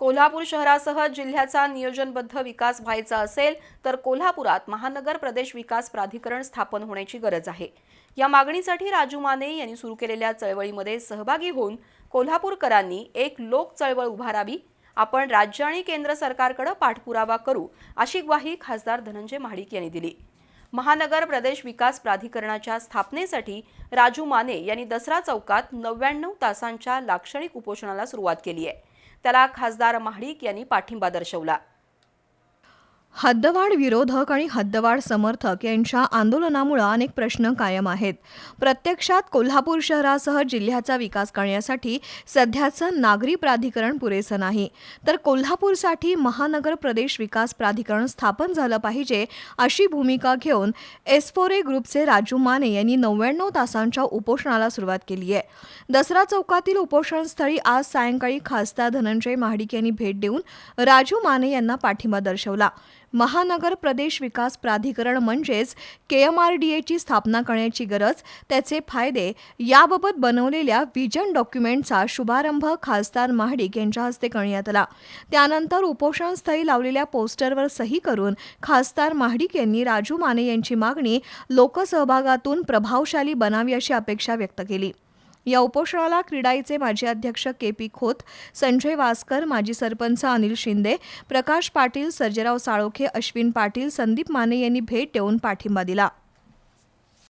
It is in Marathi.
कोल्हापूर शहरासह जिल्ह्याचा नियोजनबद्ध विकास व्हायचा असेल तर कोल्हापुरात महानगर प्रदेश विकास प्राधिकरण स्थापन होण्याची गरज आहे. या मागणीसाठी राजू माने यांनी सुरू केलेल्या चळवळीमध्ये सहभागी होऊन कोल्हापूरकरांनी एक लोक चळवळ उभारावी आपण राज्य आणि केंद्र सरकारकडे पाठपुरावा करू अशी ग्वाही खासदार धनंजय महाडिक यांनी दिली. महानगर प्रदेश विकास प्राधिकरणाच्या स्थापनेसाठी राजू माने यांनी दसरा चौकात नव्याण्णव तासांच्या लाक्षणिक उपोषणाला सुरुवात केली आहे. त्याला खासदार महाडिक यांनी पाठिंबा दर्शवला. हद्दवाढ विरोधक आणि हद्दवाढ समर्थक यांच्या आंदोलनामुळं अनेक प्रश्न कायम आहेत. प्रत्यक्षात कोल्हापूर शहरासह जिल्ह्याचा विकास करण्यासाठी सध्याचं नागरी प्राधिकरण पुरेसं नाही. तर कोल्हापूरसाठी महानगर प्रदेश विकास प्राधिकरण स्थापन झालं पाहिजे अशी भूमिका घेऊन एस्फोरे ग्रुपचे राजू माने यांनी नव्याण्णव तासांच्या उपोषणाला सुरुवात केली आहे. दसरा चौकातील उपोषणस्थळी आज सायंकाळी खासदार धनंजय महाडिक यांनी भेट देऊन राजू माने यांना पाठिंबा दर्शवला. महानगर प्रदेश विकास प्राधिकरण म्हणजेच के एम आर डी एची स्थापना करण्याची गरज त्याचे फायदे याबाबत बनवलेल्या व्हिजन डॉक्युमेंटचा शुभारंभ खासदार महाडिक यांच्या हस्ते करण्यात आला. त्यानंतर उपोषणस्थळी लावलेल्या पोस्टरवर सही करून खासदार महाडिक यांनी राजू माने यांची मागणी लोकसहभागातून प्रभावशाली बनावी अशी अपेक्षा व्यक्त केली. या उपोषणाला क्रीडाईचे माजी अध्यक्ष के पी खोत संजय वासकर माजी सरपंच अनिल शिंदे प्रकाश पाटील सर्जेराव साळोखे अश्विन पाटील संदीप माने यांनी भेट देऊन पाठिंबा दिला.